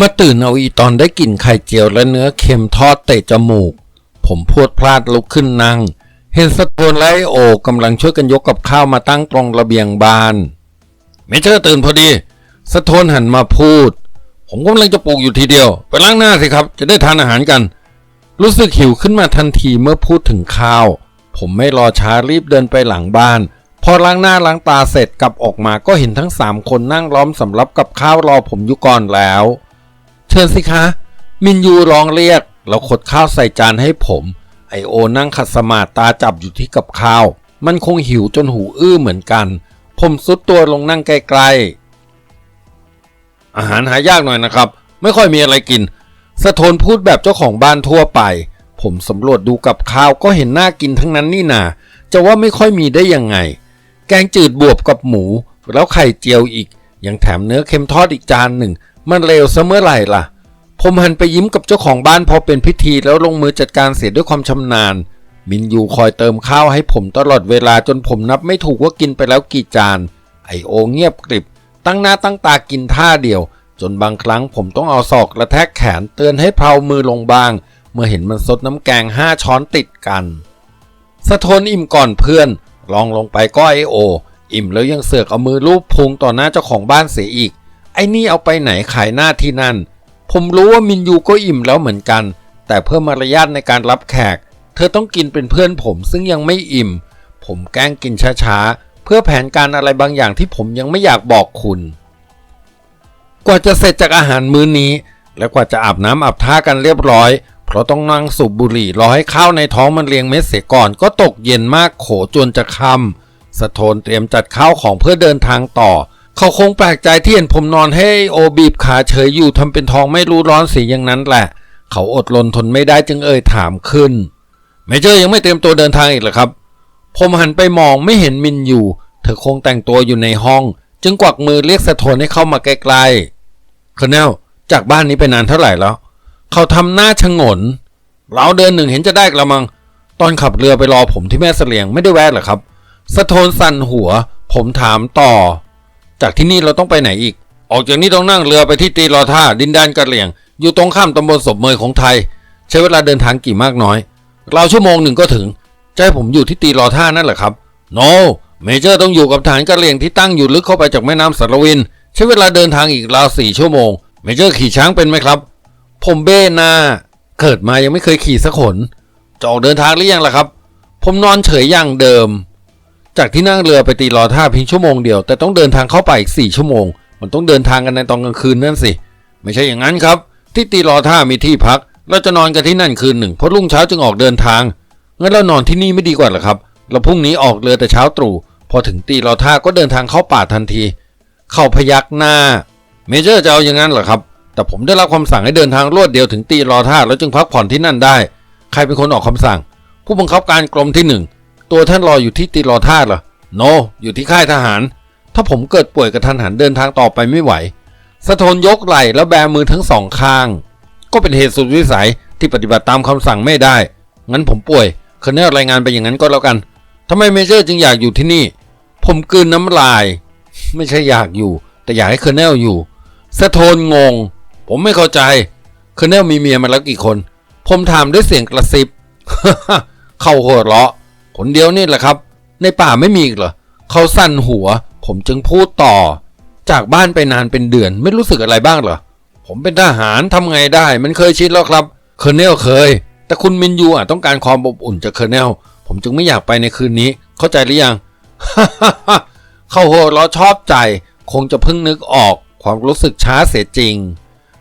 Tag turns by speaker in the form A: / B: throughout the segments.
A: มาตื่นเอาอีตอนได้กลิ่นไข่เจียวและเนื้อเค็มทอดเตะจมูก ผมพรวดพลาดลุกขึ้นนั่ง เห็นสะโทนและไอโอกำลังช่วยกันยกกับข้าวมาตั้งตรงระเบียงบ้านเมเจอร์ตื่นพอดี สะโทนหันมาพูด ผมกำลังจะปลูกอยู่ทีเดียว ไปล้างหน้าสิครับ จะได้ทานอาหารกัน รู้สึกหิวขึ้นมาทันทีเมื่อพูดถึงข้าว ผมไม่รอช้ารีบเดินไปหลังบ้าน พอล้างหน้าล้างตาเสร็จกลับออกมาก็เห็นทั้งสามคนนั่งล้อมสำรับกับข้าวรอผมอยู่ก่อนแล้ว ชิญสิคะ มินยูร้องเรียก แล้วขดข้าวใส่จานให้ผม ไอโอนั่งขัดสมาตาจับอยู่ที่กับข้าว มันคงหิวจนหูอื้อเหมือนกัน ผมซุดตัวลงนั่งใกลๆ อาหารหายากหน่อยนะครับ ไม่ค่อยมีอะไรกิน สะทนพูดแบบเจ้าของบ้านทั่วไป ผมสำรวจดูกับข้าวก็เห็นน่ากินทั้งนั้นนี่นา จะว่าไม่ค่อยมีได้ยังไง แกงจืดบวบกับหมู แล้วไข่เจียวอีก ยังแถมเนื้อเค็มทอดอีกจานหนึ่ง มันเลวซะเมื่อไหร่ล่ะ ผมหันไปยิ้มกับเจ้าของบ้านพอเป็นพิธีแล้วลงมือจัดการเสียด้วยความชำนาญ มินยูคอยเติมข้าวให้ผมตลอดเวลาจนผมนับไม่ถูกว่ากินไปแล้วกี่จาน ไอโอเงียบกริบ ตั้งหน้าตั้งตากินท่าเดียว จนบางครั้งผมต้องเอาศอกกระแทกแขนเตือนให้เพลามือลงบ้าง เมื่อเห็นมันซดน้ำแกงห้าช้อนติดกัน สะทนอิ่มก่อนเพื่อน ลองลงไปก็ไอโอ อิ่มแล้วยังเสือกเอามือลูบพุงต่อหน้าเจ้าของบ้านเสียอีก ไอ้นี่เอาไปไหนขายหน้าที่นั่น ผมรู้ว่ามินยูก็อิ่มแล้วเหมือนกัน แต่เพื่อมารยาทในการรับแขก เธอต้องกินเป็นเพื่อนผมซึ่งยังไม่อิ่ม ผมแกล้งกินช้าๆ เพื่อแผนการอะไรบางอย่างที่ผมยังไม่อยากบอกคุณ กว่าจะเสร็จจากอาหารมื้อนี้ และกว่าจะอาบน้ำอาบท่ากันเรียบร้อย เพราะต้องนั่งสูบบุหรี่รอให้ข้าวในท้องมันเรียงเม็ดเสียก่อนก็ตกเย็นมากโขจนจะค่ำสะโทนเตรียมจัดข้าวของเพื่อเดินทางต่อ เขาคงแปลกใจที่เห็นผมนอนให้โอบีบขาเฉยอยู่ทำเป็นทองไม่รู้ร้อนสีอย่างนั้นแหละ เขาอดรนทนไม่ได้จึงเอ่ยถามขึ้นเมเจอร์ยังไม่เตรียมตัวเดินทางอีกเหรอครับ ผมหันไปมองไม่เห็นมินอยู่ เธอคงแต่งตัวอยู่ในห้อง จึงกวักมือเรียกสะโทนให้เข้ามาใกล้ๆคอเนลจากบ้านนี้ไปนานเท่าไหร่แล้ว เขาทำหน้าชงนเราเดินหนึ่งเห็นจะได้กระมัง ตอนขับเรือไปรอผมที่แม่เสลียงไม่ได้แวะเหรอครับ สะโทนสั่นหัว ผมถามต่อ จากที่นี่เราต้องไปไหนอีก ออกจากนี้ต้องนั่งเรือไปที่ตีรอท่าดินแดนกะเหลี่ยง อยู่ตรงข้ามตำบลศพเมยของไทย ใช้เวลาเดินทางกี่มากน้อยเราชั่วโมงหนึ่งก็ถึงจให้ผมอยู่ที่ตีรอท่านั่นเหรอครับ โนเมเจอร์ต้องอยู่กับฐานกะเหลี่ยงที่ตั้งอยู่ลึกเข้าไปจากแม่น้ำสารวิน ใช้เวลาเดินทางอีกราวสี่ชั่วโมง เมเจอร์ขี่ช้างเป็นไหมครับ ผมเบ้น้าเกิดมายังไม่เคยขี่สักขนจะออกเดินทางหรือยังล่ะครับ ผมนอนเฉยอย่างเดิม จากที่นั่งเรือไปตีรอท่าเพียงชั่วโมงเดียว แต่ต้องเดินทางเข้าไปอีกสี่ชั่วโมง มันต้องเดินทางกันในตอนกลางคืนนั่นสิ ไม่ใช่อย่างนั้นครับ ที่ตีรอท่ามีที่พัก เราจะนอนกันที่นั่นคืนหนึ่งเพราะรุ่งเช้าจึงออกเดินทางงั้นเรานอนที่นี่ไม่ดีกว่าหรอครับ เราพรุ่งนี้ออกเรือแต่เช้าตรู่พอถึงตีรอท่าก็เดินทางเข้าป่าทันที เข้าพยักหน้า เมเจอร์จะเอาอย่างนั้นเหรอครับ แต่ผมได้รับคำสั่งให้เดินทางรวดเดียวถึงตีรอท่าแล้วจึงพักผ่อนที่นั่นได้ ใครเป็นคนออกคำสั่ง ผู้บังคับการกรมที่หนึ่ง ตัวท่านรออยู่ที่ตีรอท่าเหรอ โนอยู่ที่ค่ายทหาร ถ้าผมเกิดป่วยกระทันหันเดินทางต่อไปไม่ไหว สะทนยกไหล่แล้วแบมือทั้งสองข้าง ก็เป็นเหตุสุดวิสัยที่ปฏิบัติตามคำสั่งไม่ได้ งั้นผมป่วยเคเนลรายงานไปอย่างนั้นก็แล้วกันทำไมเมเจอร์จึงอยากอยู่ที่นี่ ผมกืนน้ำลาย ไม่ใช่อยากอยู่ แต่อยากให้เคเนลอยู่ สะทนงง ผมไม่เข้าใจเคเนลมีเมียมาแล้วกี่คน ผมถามด้วยเสียงกระซิบ เข้าหัวเราะ คนเดียวนี่แหละครับ ในป่าไม่มีอีกเหรอเขาสั่นหัว ผมจึงพูดต่อ จากบ้านไปนานเป็นเดือนไม่รู้สึกอะไรบ้างเหรอผมเป็นทหารทำไงได้ มันเคยชินแล้วครับเคอร์เนลเคย แต่คุณมินยูอะต้องการความอบอุ่นจากเคอร์เนลผมจึงไม่อยากไปในคืนนี้ เข้าใจหรือยังเข้าโหเราชอบใจ คงจะเพิ่งนึกออกความรู้สึกช้าเสียจริง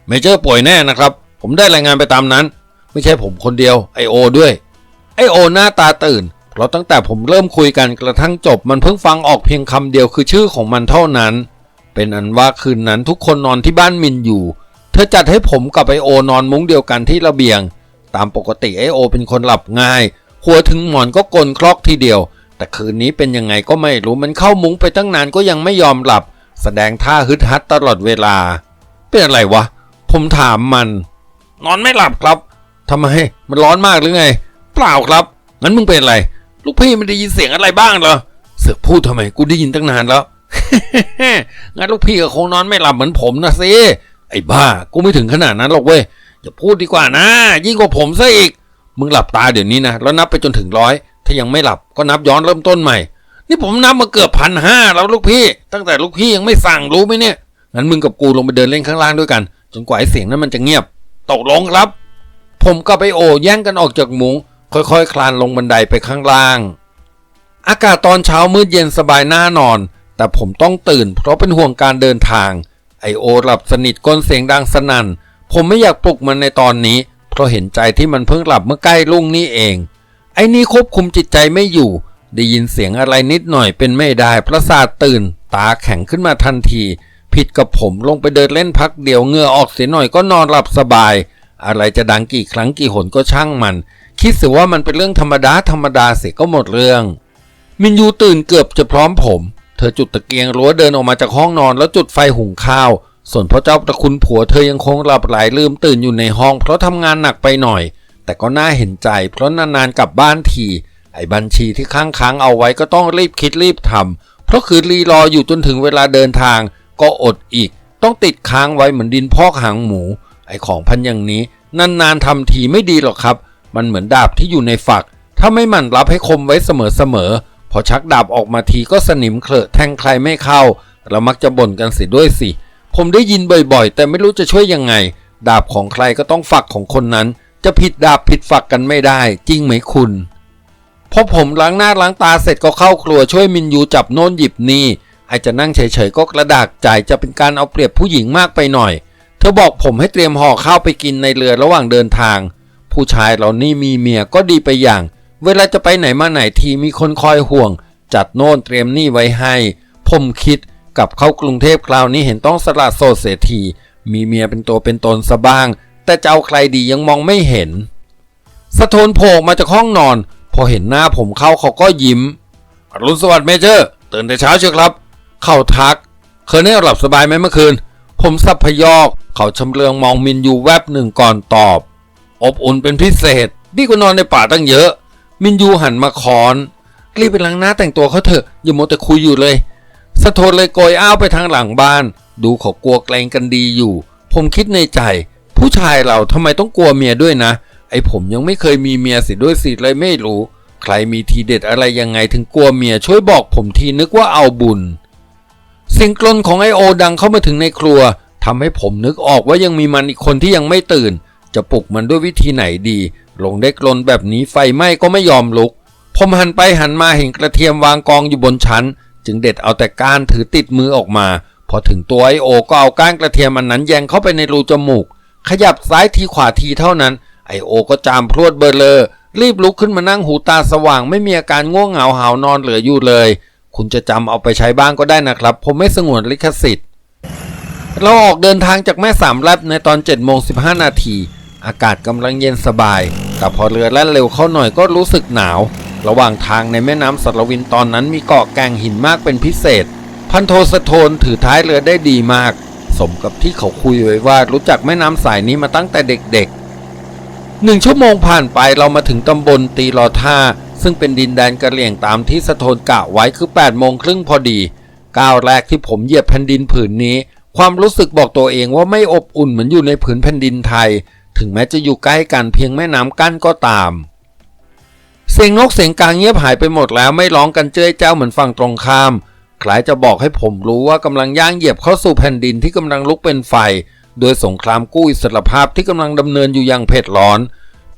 A: เมเจอร์ป่วยแน่นะครับ ผมได้รายงานไปตามนั้น ไม่ใช่ผมคนเดียวไอโอด้วยไอโอหน้าตาตื่น เราตั้งแต่ผมเริ่มคุยกันกระทั่งจบมันเพิ่งฟังออกเพียงคำเดียวคือชื่อของมันเท่านั้น เป็นอันว่าคืนนั้นทุกคนนอนที่บ้านมินอยู่ เธอจัดให้ผมกับไอโอนอนมุ้งเดียวกันที่ระเบียง ตามปกติไอโอ เป็นคนหลับง่าย หัวถึงหมอนก็กลนคลอกทีเดียว แต่คืนนี้เป็นยังไงก็ไม่รู้มันเข้ามุ้งไปตั้งนานก็ยังไม่ยอมหลับ แสดงท่าฮึดฮัดตลอดเวลา เป็นอะไรวะ ผมถามมัน นอนไม่หลับครับทำไมมันร้อนมากหรือไง เปล่าครับงั้นมึงเป็นอะไร ลูกพี่ไม่ได้ยินเสียงอะไรบ้างเหรอ เสือกพูดทำไม กูได้ยินตั้งนานแล้ว งั้นลูกพี่ก็คงนอนไม่หลับเหมือนผมนะสิไอไอ้บ้า กูไม่ถึงขนาดนั้นหรอกเว้ย อย่าพูดดีกว่านะ ยิ่งกว่าผมซะอีก มึงหลับตาเดี๋ยวนี้นะ แล้วนับไปจนถึงร้อย ถ้ายังไม่หลับก็นับย้อนเริ่มต้นใหม่ นี่ผมนับมาเกือบพันห้าแล้วลูกพี่ ตั้งแต่ลูกพี่ยังไม่สั่งรู้ไหมเนี่ย งั้นมึงกับกูลงไปเดินเล่นข้างล่างด้วยกัน จนกว่าไอ้เสียงนั้นมันจะเงียบ ตกลงครับ ผมกับไอโอแย่งกันออกจากมุง้ง ค่อยๆคลานลงบันไดไปข้างล่าง อากาศตอนเช้ามืดเย็นสบายหน้านอน แต่ผมต้องตื่นเพราะเป็นห่วงการเดินทาง ไอโอหลับสนิทก้นเสียงดังสนั่น ผมไม่อยากปลุกมันในตอนนี้ เพราะเห็นใจที่มันเพิ่งหลับเมื่อใกล้รุ่งนี่เอง ไอ้นี่ควบคุมจิตใจไม่อยู่ ได้ยินเสียงอะไรนิดหน่อยเป็นไม่ได้ประสาทตื่น ตาแข็งขึ้นมาทันทีผิดกับผมลงไปเดินเล่นพักเดียวเงื่อออกเสียหน่อยก็นอนหลับสบาย อะไรจะดังกี่ครั้งกี่หนก็ช่างมัน คิดเสียว่ามันเป็นเรื่องธรรมดาธรรมดาเสียก็หมดเรื่อง มินยูตื่นเกือบจะพร้อมผม เธอจุดตะเกียงรั้วเดินออกมาจากห้องนอนแล้วจุดไฟหุงข้าว ส่วนพ่อเจ้าประคุณผัวเธอยังคงหลับไหลลืมตื่นอยู่ในห้อง เพราะทำงานหนักไปหน่อย แต่ก็น่าเห็นใจ เพราะนานๆกลับบ้านทีไอ้บัญชีที่ค้างค้างเอาไว้ก็ต้องรีบคิดรีบทำเพราะคือรีรออยู่จนถึงเวลาเดินทาง ก็อดอีก ต้องติดค้างไว้เหมือนดินพอกหางหมู ไอ้ของพันอย่างนี้ นานๆทำทีไม่ดีหรอกครับ มันเหมือนดาบที่อยู่ในฝัก ถ้าไม่หมั่นรับให้คมไว้เสมอๆ พอชักดาบออกมาทีก็สนิมเคลอะแทงใครไม่เข้าแล้วมักจะบ่นกันเสียด้วยสิ ผมได้ยินบ่อยๆ แต่ไม่รู้จะช่วยยังไง ดาบของใครก็ต้องฝักของคนนั้น จะผิดดาบผิดฝักกันไม่ได้ จริงไหมคุณพอผมล้างหน้าล้างตาเสร็จก็เข้าครัวช่วยมินยูจับโน่นหยิบนี่ไอจะนั่งเฉยๆก็กระดากใจจะเป็นการเอาเปรียบผู้หญิงมากไปหน่อย เธอบอกผมให้เตรียมห่อข้าวไปกินในเรือระหว่างเดินทาง ผู้ชายเหล่านี้มีเมียก็ดีไปอย่าง เวลาจะไปไหนมาไหนทีมีคนคอยห่วง จัดโน่นเตรียมนี่ไว้ให้ ผมคิดกับเข้ากรุงเทพคราวนี้เห็นต้องสละโสดเสียทีมีเมียเป็นตัวเป็นตนซะบ้าง แต่จะเอาใครดียังมองไม่เห็น สะทนโผล่มาจากห้องนอน พอเห็นหน้าผมเข้าเขาก็ยิ้มอรุณสวัสดิ์เมเจอร์ตื่นแต่เช้าเชียวครับ เข้าทักเคยได้หลับสบายไหมเมื่อคืน ผมสับพยอก เขาชำเลืองมองมินยูแวบหนึ่งก่อนตอบ อบอุ่นเป็นพิเศษ ดีกว่านอนในป่าตั้งเยอะ มินยูหันมาคอนรีบไปล้างหน้าแต่งตัวเขาเถอะอย่ามัวแต่คุยอยู่เลยสะโทนเลยโกยอ้าวไปทางหลังบ้าน ดูเขากลัวเกรงกันดีอยู่ ผมคิดในใจ ผู้ชายเราทำไมต้องกลัวเมียด้วยนะ ไอผมยังไม่เคยมีเมียสิด้วยสิเลยไม่รู้ ใครมีทีเด็ดอะไรยังไงถึงกลัวเมียช่วยบอกผมทีนึกว่าเอาบุญเสียงกลนของไอโอดังเข้ามาถึงในครัวทำให้ผมนึกออกว่ายังมีมันอีกคนที่ยังไม่ตื่น จะปลุกมันด้วยวิธีไหนดี ลงได้กลนแบบนี้ไฟไหม้ก็ไม่ยอมลุก ผมหันไปหันมาเห็นกระเทียมวางกองอยู่บนชั้น จึงเด็ดเอาแต่ก้านถือติดมือออกมา พอถึงตัวไอโอก็เอาก้านกระเทียมอันนั้นแยงเข้าไปในรูจมูก ขยับซ้ายทีขวาทีเท่านั้น ไอโอก็จามพรวดเบอร์เลอร์รีบลุกขึ้นมานั่งหูตาสว่าง ไม่มีอาการง่วงเหงาหานอนเหลืออยู่เลย คุณจะจำเอาไปใช้บ้างก็ได้นะครับ ผมไม่สงวนลิขสิทธิ์เราออกเดินทางจากแม่สามแลบในตอน7โมง15 นาที อากาศกำลังเย็นสบาย แต่พอเรือแล่นเร็วเข้าหน่อยก็รู้สึกหนาว ระหว่างทางในแม่น้ำสัตวินตอนนั้นมีเกาะแกงหินมากเป็นพิเศษ พันโทสะโทนถือท้ายเรือได้ดีมาก สมกับที่เขาคุยไว้ว่ารู้จักแม่น้ำสายนี้มาตั้งแต่เด็กๆหนึ่งชั่วโมงผ่านไปเรามาถึงตำบลตีลอท่า ซึ่งเป็นดินแดนกะเหลี่ยงตามที่สะโทนกะไว้คือ8โมงครึ่งพอดีก้าวแรกที่ผมเหยียบแผ่นดินผืนนี้ ความรู้สึกบอกตัวเองว่าไม่อบอุ่นเหมือนอยู่ในผืนแผ่นดินไทย ถึงแม้จะอยู่ใกล้กันเพียงแม่น้ำกั้นก็ตาม เสียงนกเสียงกลางเงียบหายไปหมดแล้วไม่ร้องกันเจ้ยเจ้าเหมือนฝั่งตรงข้าม คล้ายจะบอกให้ผมรู้ว่ากำลังย่างเหยียบเข้าสู่แผ่นดินที่กำลังลุกเป็นไฟ โดยสงครามกู้อิสรภาพที่กำลังดำเนินอยู่อย่างเผ็ดร้อน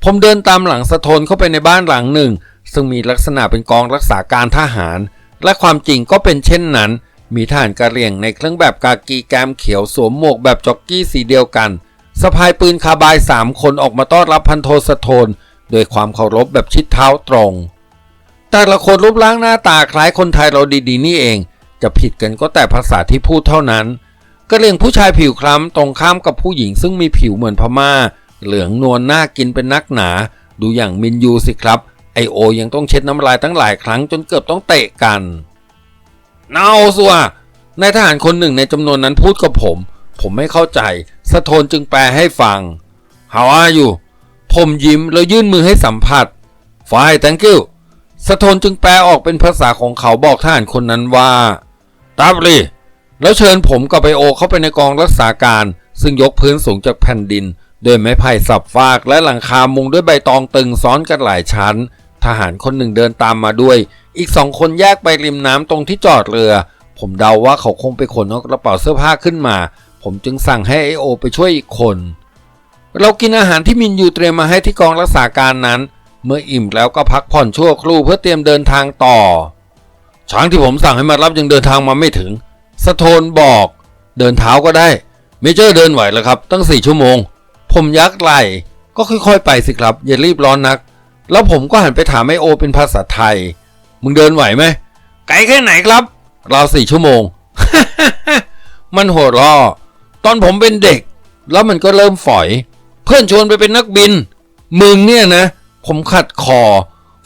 A: ผมเดินตามหลังสะทนเข้าไปในบ้านหลังหนึ่ง ซึ่งมีลักษณะเป็นกองรักษาการทหาร และความจริงก็เป็นเช่นนั้น มีทหารกะเหรี่ยงในเครื่องแบบกากีแกมเขียวสวมหมวกแบบจ็อกกี้สีเดียวกัน สะพายปืนคาบายสามคนออกมาต้อนรับพันโทสะโทนโดยความเคารพแบบชิดเท้าตรง แต่ละคนรูปร่างหน้าตาคล้ายคนไทยเราดีๆ นี่เอง จะผิดกันก็แต่ภาษาที่พูดเท่านั้นกระเหรี่ยงผู้ชายผิวคล้ำตรงข้ามกับผู้หญิงซึ่งมีผิวเหมือนพม่า เหลืองนวลน่ากินเป็นนักหนา ดูอย่างมินยูสิครับไอโอยังต้องเช็ดน้ำลายตั้งหลายครั้งจนเกือบต้องเตะกัน เนาสัวนายทหารคนหนึ่งในจำนวนนั้นพูดกับผม ผมไม่เข้าใจ สะโทนจึงแปลให้ฟัง How are you ผมยิ้มแล้วยื่นมือให้สัมผัส Fine thank you สะโทนจึงแปลออกเป็นภาษาของเขาบอกทหารคนนั้นว่าตับลีแล้วเชิญผมกับไอโอเข้าไปในกองรักษาการ ซึ่งยกพื้นสูงจากแผ่นดินโดยไม้ไผ่สับฟากและหลังคามุงด้วยใบตองตึงซ้อนกันหลายชั้น ทหารคนหนึ่งเดินตามมาด้วย อีกสองคนแยกไปริมน้ำตรงที่จอดเรือ ผมเดาว่าเขาคงไปขนเอกระเป๋าเสื้อผ้าขึ้นมา ผมจึงสั่งให้ไอโอไปช่วยอีกคน เรากินอาหารที่มินยูเตรียมมาให้ที่กองรักษาการนั้น เมื่ออิ่มแล้วก็พักผ่อนชั่วครู่เพื่อเตรียมเดินทางต่อ ช้างที่ผมสั่งให้มารับยังเดินทางมาไม่ถึง สะโทนบอก เดินเท้าก็ได้เมเจอร์เดินไหวแล้วครับ ตั้งสี่ชั่วโมง ผมยักไหลก็ค่อยๆไปสิครับ อย่ารีบร้อนนัก แล้วผมก็หันไปถามไอโอเป็นภาษาไทย มึงเดินไหวไหมไกลแค่ไหนครับราวสี่ชั่วโมง มันหัวเราะ ตอนผมเป็นเด็ก แล้วมันก็เริ่มฝอย เพื่อนชวนไปเป็นนักบิน มึงเนี่ยนะ ผมขัดคอ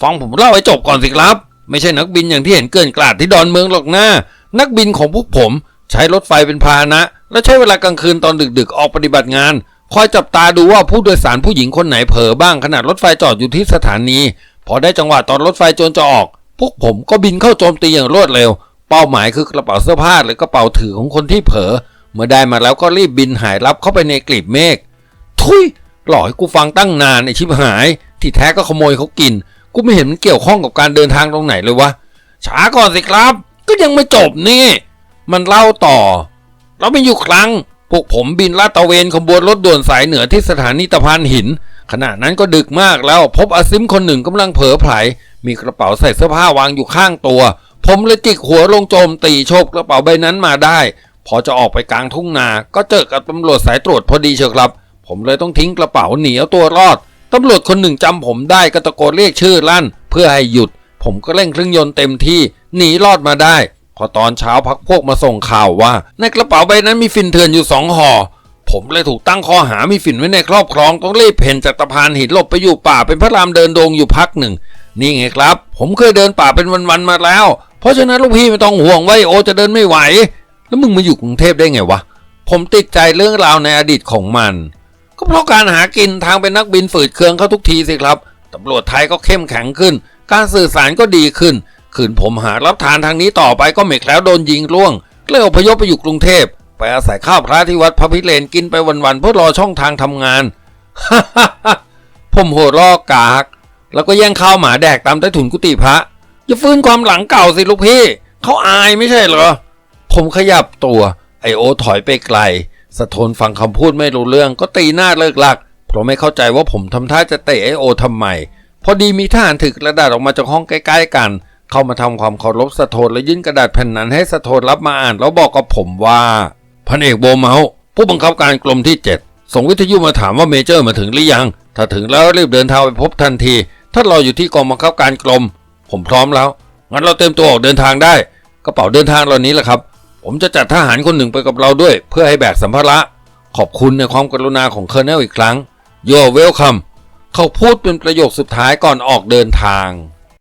A: ฟังผมเล่าให้จบก่อนสิครับ ไม่ใช่นักบินอย่างที่เห็นเกินกลาดที่ดอนเมืองหรอกนะนักบินของพวกผมใช้รถไฟเป็นพาหนะ และใช้เวลากลางคืนตอนดึกๆ ออกปฏิบัติงาน คอยจับตาดูว่าผู้โดยสารผู้หญิงคนไหนเผลอบ้างขณะรถไฟจอดอยู่ที่สถานี พอได้จังหวะตอนรถไฟโจรจะออก พวกผมก็บินเข้าโจมตีอย่างรวดเร็ว เป้าหมายคือกระเป๋าเสื้อผ้าหรือกระเป๋าถือของคนที่เผลอ เมื่อได้มาแล้วก็รีบบินหายลับเข้าไปในกลีบเมฆ ทุยหล่อให้กูฟังตั้งนานไอชิบหาย ที่แท้ก็ขโมยเขากิน กูไม่เห็นมันเกี่ยวข้องกับการเดินทางตรงไหนเลยวะ ช้าก่อนสิครับ ก็ยังไม่จบนี่ มันเล่าต่อ เราเป็นอยู่ครั้ง พวกผมบินลาดตะเวนขบวนรถด่วนสายเหนือที่สถานีตะพานหิน ขณะนั้นก็ดึกมากแล้วพบอาซิมคนหนึ่งกำลังเผลอไผล มีกระเป๋าใส่เสื้อผ้าวางอยู่ข้างตัว ผมเลยจิกหัวลงโจมตีโชบกระเป๋าใบนั้นมาได้ พอจะออกไปกลางทุ่งนา ก็เจอกับตำรวจสายตรวจพอดีเชียวครับ ผมเลยต้องทิ้งกระเป๋าหนีเอาตัวรอด ตำรวจคนหนึ่งจำผมได้ก็ตะโกนเรียกชื่อลั่น เพื่อให้หยุด ผมก็เร่งเครื่องยนต์เต็มที่หนีรอดมาได้ พอตอนเช้าพักพวกมาส่งข่าวว่า ในกระเป๋าใบนั้นมีฝิ่นเถื่อนอยู่สองห่อผมเลยถูกตั้งข้อหามีฝิ่นไว้ในครอบครองต้องรีบเพ่นจากตะพานหินหลบไปอยู่ป่าเป็นพระรามเดินดงอยู่พักหนึ่ง นี่ไงครับ ผมเคยเดินป่าเป็นวันๆมาแล้ว เพราะฉะนั้นลูกพี่ไม่ต้องห่วงว่าไอ้โอจะเดินไม่ไหว แล้วมึงมาอยู่กรุงเทพได้ไงวะ ผมติดใจเรื่องราวในอดีตของมัน ก็เพราะการหากินทางเป็นนักบินฝืดเคืองเข้าทุกทีสิครับ ตำรวจไทยก็เข้มแข็งขึ้น การสื่อสารก็ดีขึ้น ขืนผมหารับทานทางนี้ต่อไปก็ไม่แล้วโดนยิงร่วงเลยอพยพไปอยู่กรุงเทพ ไปอาศัยข้าวพระที่วัดพระพิเรนกินไปวันๆเพื่อรอช่องทางทำงานผมโหดลอกกาก แล้วก็แย่งข้าวหมาแดกตามใต้ถุนกุฏิพระอย่าฟื้นความหลังเก่าสิลูกพี่เขาอายไม่ใช่เหรอ ผมขยับตัว ไอโอถอยไปไกล สะทนฟังคำพูดไม่รู้เรื่องก็ตีหน้าเลิกลัก เพราะไม่เข้าใจว่าผมทำท่าจะเตะไอโอทำไม พอดีมีทหารถึกกระดาษออกมาจากห้องใกล้ๆกัน เข้ามาทำความเคารพสะทนและยื่นกระดาษแผ่นนั้นให้สะทนรับมาอ่าน แล้วบอกกับผมว่าพันเอกโบเมาผู้บังคับการกรมที่ 7 ส่งวิทยุมาถามว่าเมเจอร์มาถึงหรือยัง ถ้าถึงแล้วรีบเดินทางไปพบทันทีท่านรออยู่ที่กองบังคับการกรม ผมพร้อมแล้ว งั้นเราเต็มตัวออกเดินทางได้ กระเป๋าเดินทางเหล่านี้แหละครับ ผมจะจัดทหารคนหนึ่งไปกับเราด้วย เพื่อให้แบกสัมภาระ ขอบคุณในความกรุณาของเคอร์เนลอีกครั้ง You're welcome เขาพูดเป็นประโยคสุดท้ายก่อนออกเดินทาง